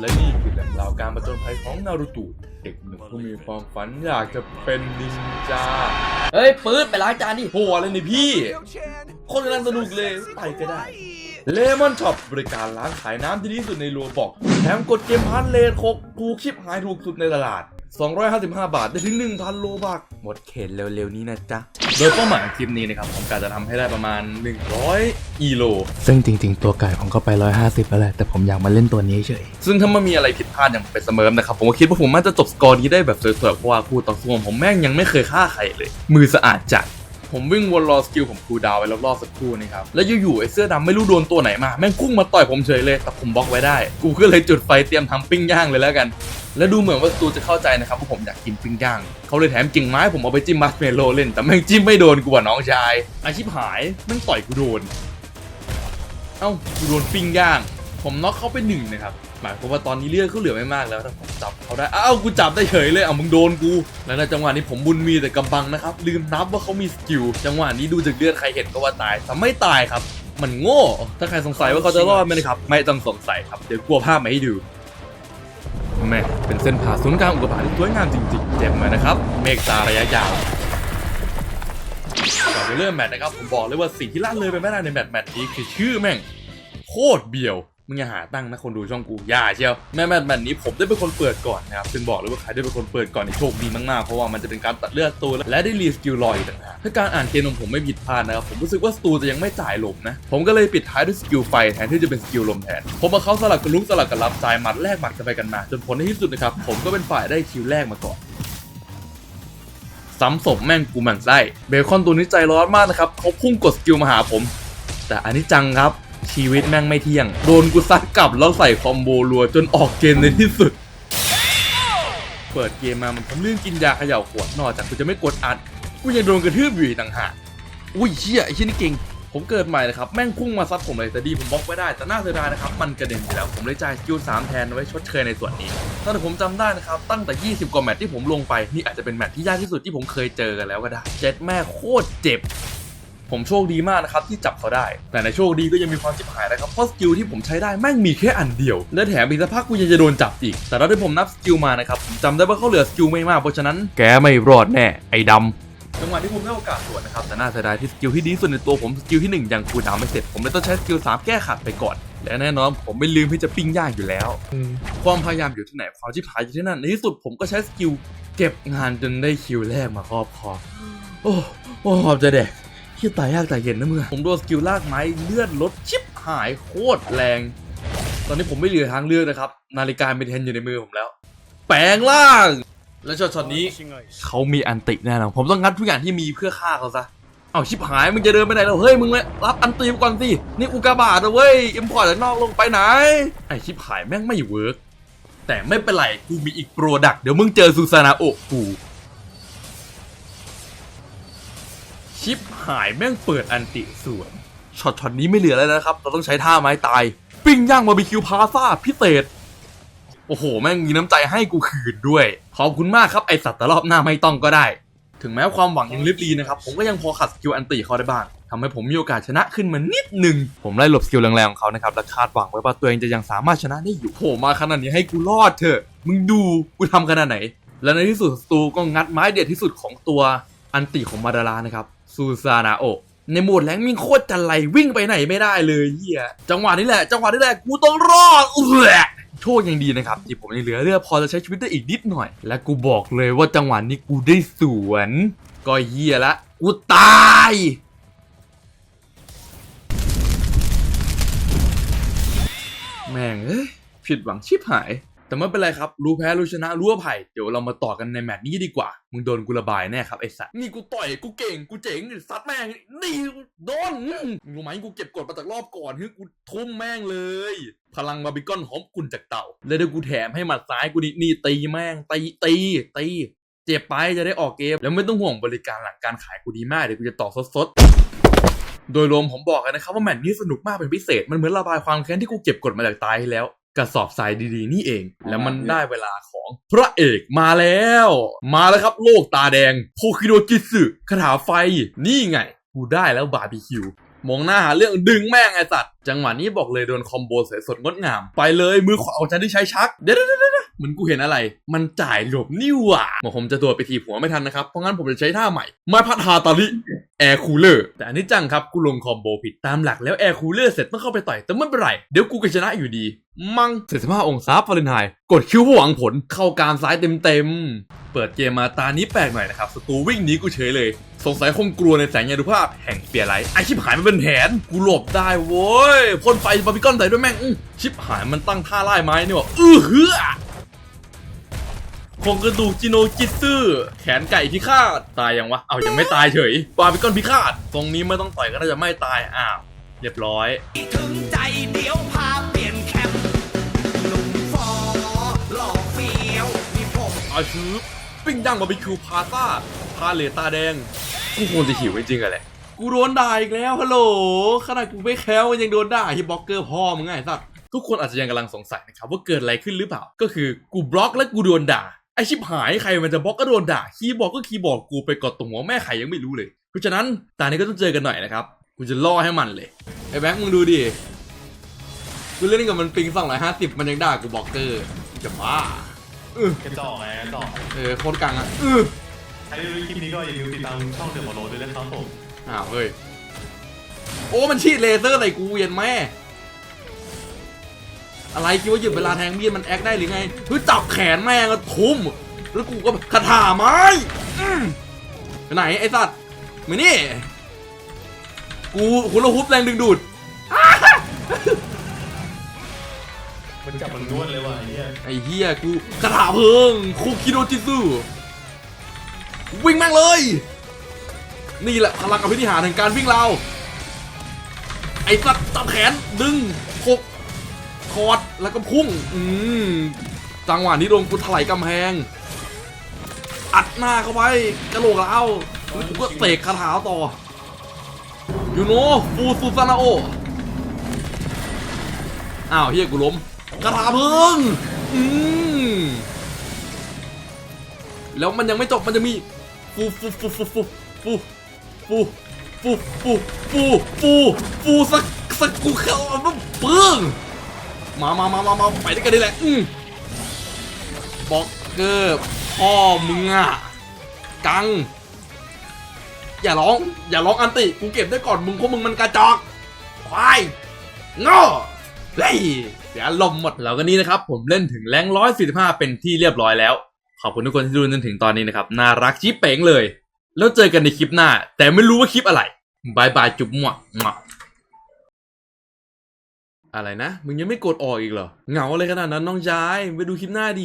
และนี่คือแหล่งราวการประจนภัยของนารูโตะเด็กหนุ่มผู้มีความฝันอยากจะเป็นนินจา เฮ้ยปื๊ดไปล้างจานดิโหอะไรนี่พี่ คนกำลังสนุกเลยไปก็ได้เลมอนช็อปบริการล้างขายน้ำที่ดีที่สุดในรัวบอกแถมกดเกมพันเลนคกถูกชิปหายถูกสุดในตลาด 255 บาทได้ถึง 1,000 โลบักหมดเขตเร็วๆนี้นะจ๊ะ โดยเป้าหมายของคลิปนี้นะครับ ผมกะจะทำให้ได้ประมาณ 100อีโล ซึ่งจริงๆ ตัวไก่ผมก็ไป 150แล้วแหละ แต่ผมอยากมาเล่นตัวนี้เฉย ซึ่งถ้ามันมีอะไรผิดพลาดอย่างเป็นเสมอนะครับ ผมก็คิดว่าผมน่าจะจบสกอร์นี้ได้แบบสวยๆ เพราะว่าคู่ต่อสู้ของผมแม่งยังไม่เคยฆ่าใครเลย มือสะอาดจัดผมวิ่งวนรอสกิลผมคูลดาวน์ไปรอบๆสักครู่นี่ครับ แล้วอยู่ๆไอ้เสื้อดำไม่รู้โดนตัวไหนมา แม่งพุ่งมาต่อยผมเฉยเลย แต่ผมบล็อกไว้ได้ กูก็เลยจุดไฟเตรียมทำปิ้งย่างเลยแล้วกัน และดูเหมือนว่าสตูจะเข้าใจนะครับว่าผมอยากกินปิ้งย่างเขาเลยแถมกิ่งไม้ผมเอาไปจิ้มมัสเมโลเล่นแต่แม่งจิ้มไม่โดนกูว่ะน้องชายอาชีพหายแม่งต่อยกูโดน เอ้ากูโดนปิ้งย่าง ผมน็อกเขาไปหนึ่งนะครับหมายความว่าตอนนี้เลือดเขาเหลือไม่มากแล้วถ้าผมจับเขาได้อ้าวกูจับได้เฉยเลยอะมึงโดนกูแล้วในจังหวะนี้ผมบุญมีแต่กำบังนะครับลืมนับว่าเขามีสกิลจังหวะนี้ดูจากเลือดใครเห็นก็ว่าตายแต่ไม่ตายครับมันโง่ ถ้าใครสงสัยว่าเขาจะรอดไหมนะครับ ไม่ต้องสงสัยครับ เดี๋ยวกลัวภาพมาให้ดู แม่เป็นเส้นผ่าศูนย์กลางอุกกาบาตที่สวยงามจริงๆเจ็บไหมนะครับ เมฆตาระยะยาวก่อนจะเริ่มแมตช์นะครับผมบอกเลยว่าสิ่งที่ล่าเลยไปไม่ได้ในแมตช์แมตช์นี้คือชื่อแม่ง โคตรเบียว มึงอย่าหาตั้งนะคนดูช่องกูอย่าเชียวแม่แมตช์แมตช์นี้ผมได้เป็นคนเปิดก่อนนะครับซึ่งบอกเลยว่าใครได้เป็นคนเปิดก่อนนี่โชคดีมากๆเพราะว่ามันจะเป็นการตัดเลือดสตูและได้รีสกิลลอยต่างหากถ้าการอ่านเกมของผมไม่ผิดพลาดนะครับผมรู้สึกว่าสตูจะยังไม่จ่ายลมนะผมก็เลยปิดท้ายด้วยสกิลไฟแทนที่จะเป็นสกิลลมแทนผมมาเข้าสลับกันลุกสลับกันรับจ่ายหมัดแรกหมัดกันไปกันมา จนผลในที่สุดนะครับผมก็เป็นฝ่ายได้คิวแรกมาก่อนซ้ำศพแม่งกูหมันไส้เบคอนตัวนี้ใจร้อนมากนะครับเขาพุ่งกดสกิลมาหาผม แต่อันนี้จังครับ ชีวิตแม่งไม่เที่ยง โดนกูซัดกลับแล้วใส่คอมโบรัวจนออกเกมในที่สุด เปิดเกมมามันทำเรื่องกินยาเขย่าขวดนอกจากกูจะไม่กดอัด กูยังโดนกระทืบอยู่อีกต่างหาก อุ้ยเชี่ยไอ้เชี่ยนี่เก่ง ผมเกิดใหม่นะครับ แม่งพุ่งมาซัดผมเลยแต่ดีผมบล็อกไว้ได้ แต่น่าเสียดายนะครับ มันกระเด็นไปแล้ว ผมเลยจ่ายสกิล3แทนไว้ชดเชยในส่วนนี้ตั้งแต่ผมจำได้นะครับ ตั้งแต่ 20 กว่าแมตช์ที่ผมลงไป นี่อาจจะเป็นแมตช์ที่ยากที่สุดที่ผมเคยเจอกันแล้วก็ได้ เจ็ดแม่โคตรเจ็บ ผมโชคดีมากนะครับที่จับเขาได้ แต่ในโชคดีก็ยังมีความชิบหายนะครับเพราะสกิลที่ผมใช้ได้แม่งมีแค่อันเดียว และแถมอีกสักพักกูยังจะโดนจับอีก แต่ตอนที่ผมนับสกิลมานะครับผมจำได้ว่าเขาเหลือสกิลไม่มากเพราะฉะนั้นแกไม่รอดแน่ไอ้ดำจังหวะที่ผมได้โอกาสสวนนะครับ แต่น่าเสียดายที่สกิลที่ดีที่สุดในตัวผมสกิลที่หนึ่งยังคูลดาวน์ไม่เสร็จ ผมเลยต้องใช้สกิลสามแก้ขัดไปก่อน และแน่นอนผมไม่ลืมที่จะปิ้งย่างอยู่แล้ว ความพยายามอยู่ที่ไหน ความชิบหายอยู่ที่นั่นในที่สุดผมก็ใช้สกิลเก็บงานจนได้คิวแรกมาครอบครองโอ้โอ้หอบจะแดก ที่ตายยากตายเย็นนะมึงอผมโดนสกิลลากไม้เลือดลดชิบหายโคตรแรง ตอนนี้ผมไม่เหลือทางเลือกนะครับ นาฬิกาเมนเทนอยู่ในมือผมแล้ว แปลงร่าง และช็อตนี้เขามีอันติแน่นอนผมต้องงัดทุกอย่างที่มีเพื่อฆ่าเขาซะเอาชิบหายมึงจะเดินไปไหนแล้วเฮ้ยมึงมารับอันตีก่อนสินี่อุกกาบาตเว้ยอิมพอร์ตจากนอกลงไปไหนไอชิบหายแม่งไม่เวิร์กแต่ไม่เป็นไรกูมีอีกโปรดักต์เดี๋ยวมึงเจอซูซานาโอกู ชิปหายแม่งเปิดอันติสวนช็อตช็อตนี้ไม่เหลือแล้วนะครับ เราต้องใช้ท่าไม้ตาย ปิ้งย่างบาร์บีคิวพาซาพิเศษ โอ้โห แม่งมีน้ำใจให้กูคืนด้วย ขอบคุณมากครับ ไอสัตว์ต่รอบหน้าไม่ต้องก็ได้ ถึงแม้ความหวังยังลิบลีนะครับ ผมก็ยังพอขัดสกิลอันติเขาได้บ้างทำให้ผมมีโอกาสชนะขึ้นมานิดหนึ่ง ผมไล่หลบสกิลแรงๆของเขานะครับ และคาดหวังไว้ว่าตัวเองจะยังสามารถชนะได้อยู่โผมาขนาดนี้ให้กูรอดเถอะ มึงดูกูทำขนาดไหน และในที่สุดสตูก็งัดไม้เด็ดที่สุดของตัวอันติของมาดารานะครับ ซูซานาโอในโหมดแรงมิงโคตรจันไรวิ่งไปไหนไม่ได้เลยเฮียจังหวะนี้แหละ จังหวะนี้แหละกูต้องรอดเออโชคยังดีนะครับที่ผมยังเหลือเลือพอจะใช้ชีวิตได้อีกนิดหน่อย และกูบอกเลยว่าจังหวะนี้กูได้สวน ก็เฮียละ กูตาย แม่งเอ้ยผิดหวังชิบหาย แต่ไม่เป็นไรครับ รู้แพ้รู้ชนะรู้อภัย เดี๋ยวเรามาต่อกันในแมตช์นี้ดีกว่า มึงโดนกูระบายแน่ครับไอ้สัตว์นี่กูต่อยกูเก่งกูเจ๋งซัดแม่งนี่โดนรู้ไหมกูเก็บกดมาจากรอบก่อนเฮ้ยกูทุ่มแม่งเลย พลังบาร์บีคอนหอมกุนจากเต่าแล้วเดี๋ยวกูแถมให้หมัดซ้ายกูนี่นี่ตีแม่งตีตีตีเจ็บไปจะได้ออกเกมแล้วไม่ต้องห่วงบริการหลังการขายกูดีมากเดี๋ยวกูจะต่อสดๆโดยรวมผมบอกเลยนะครับว่าแมตช์นี้สนุกมากเป็นพิเศษมันเหมือนระบายความแค้นที่กูเก็บกดมาจากตายที่แล้ว กระสอบทรายดีๆ นี่เอง แล้วมันได้เวลาของพระเอกมาแล้ว มาแล้วครับโลกตาแดงโพคิโดจิสึคาถาไฟ นี่ไง กูได้แล้วบาร์บีคิว มองหน้าหาเรื่องดึงแม่งไอสัตว์ จังหวะนี้บอกเลยโดนคอมโบสวยสดงดงาม ไปเลยมือขวาของฉันที่ใช้ชัก เดี๋ยวเดี๋ยวเดี๋ยวเดี๋ยวเหมือนกูเห็นอะไร มันจ่ายหลบนี่หว่าหมอผมจะตัวไปทีบหัวไม่ทันนะครับ เพราะงั้นผมจะใช้ท่าใหม่ ไม้พัดฮาตาลิ แอร์คูลเลอร์แต่อันนี้จังครับกูลงคอมโบผิดตามหลักแล้วแอร์คูลเลอร์เสร็จต้องเข้าไปต่อย แต่ไม่เป็นไร เดี๋ยวกูก็ชนะอยู่ดี มัง45องศาฟาเรนไฮต์กดคิ้วหวังผลเข้าการซ้ายเต็มๆ เปิดเกมมาตานี้แปลกหน่อยนะครับสตูวิ่งหนีกูเฉยเลย สงสัยคงกลัวในแสงยานุภาพแห่งเปียไลท์ไอชิบหายมันเป็นแผนกูหลบได้โว้ยพ่นไฟบาร์บีคอนใส่ด้วยแม่งอื้อชิบหายมันตั้งท่าไล่ไม้นี่ว่าอื้อเฮือ ครงกระดูกจิโนจิตซึแขนไก่พิฆาตตายยังวะเอายังไม่ตายเฉยบาร์บีคอนพิฆาตตรงนี้ไม่ต้องต่อยก็น่าจะไม่ตายอ้าวเรียบร้อยถึงใจเดี๋ยวพาเปลี่ยนแคมป์หนุ่มฟอหล่อเฟี้ยวมีผมอาชืบปิ้งย่างบาร์บีคิวพาซ่าพาเลตตาแดงกูควรจะหิวจริงๆอะแหละกูโดนด่าอีกแล้วฮัลโหลขนาดกูไม่แค้วมันยังโดนด่าที่บล็อกเกอร์พ่อมึงไงสัตว์ทุกคนอาจจะยังกำลังสงสัยนะครับว่าเกิดอะไรขึ้นหรือเปล่า ก็คือกูบล็อกแล้วกูโดนด่า ไอชิบหายใครมันจะบล็อกก็โดนด่าคีย์บอร์ดก็คีย์บอร์ดกูไปกดตรงหัวแม่ไข่ยังไม่รู้เลย เพราะฉะนั้นตานี้ก็ต้องเจอกันหน่อยนะครับกูจะล่อให้มันเลยไอ้แบงค์มึงดูดิกูเล่นกับมันปิงสองร้อยห้าสิบมันยังด่ากูบล็อกเกอร์จะบ้ากระจอกไงกระจอกเออโคตรกังอะอือใครที่ดูคลิปนี้ก็อย่าลืมติดตามช่องเดอะโมโลด้วยนะครับผมอ้าวเฮ้ยโอ้มันชีดเลเซอร์ใส่กูเย็นแม่ อะไรคิดว่าหยุดเวลาแทงมีดมันแอคได้หรือไงเฮ้ยจับแขนแม่งก็ทุ่มแล้วกูก็คาถาไม้อืมไปไหนไอ้สัตว์มานี่ กูคุณละฮุบแรงดึงดูดมันจับมันนวดเลยว่ะไอ้เนี่ยไอ้เฮียกูคาถาเพิงคุคิโดจิซึวิ่งแม่งเลย นี่แหละพลังอภินิหารแห่งการวิ่งเราวไอ้สัตว์จับแขนดึงคก คอดแล้วก็พุ่ง อืมจังหวะนี้โดนกูถลายกำแพง อัดหน้าเข้าไปกระโหลกแล้วแล้วกูก็เตะคาถาต่อยูโนฟูซูซานาโออ้าวเฮียกูล้มกระถาเพิ่งอืมแล้วมันยังไม่จบมันจะมีฟูฟูฟูฟูฟูฟูฟูฟูฟูฟูฟูฟูสักสักกูเข้ามันปึ้ง มามามามามาไปด้วยกันนี่แหละอืมบอกเกอร์พ่อมึงอะกัง อย่าร้อง อย่าร้องอันติกูเก็บได้ก่อนมึงเพราะมึงมันกระจอกควายโง่เฮ้ยเสียลมหมดแล้วก็นี่นะครับ ผมเล่นถึงแรงร้อยสี่สิบห้าเป็นที่เรียบร้อยแล้ว ขอบคุณทุกคนที่ดูจนถึงตอนนี้นะครับ น่ารักชิปเป๋งเลย แล้วเจอกันในคลิปหน้า แต่ไม่รู้ว่าคลิปอะไรบายบายจุ๊บมั่วมั่ว อะไรนะ มึงยังไม่กดออกอีกเหรอ เหงาอะไรขนาดนั้นน้องชาย ไปดูคลิปหน้าดิ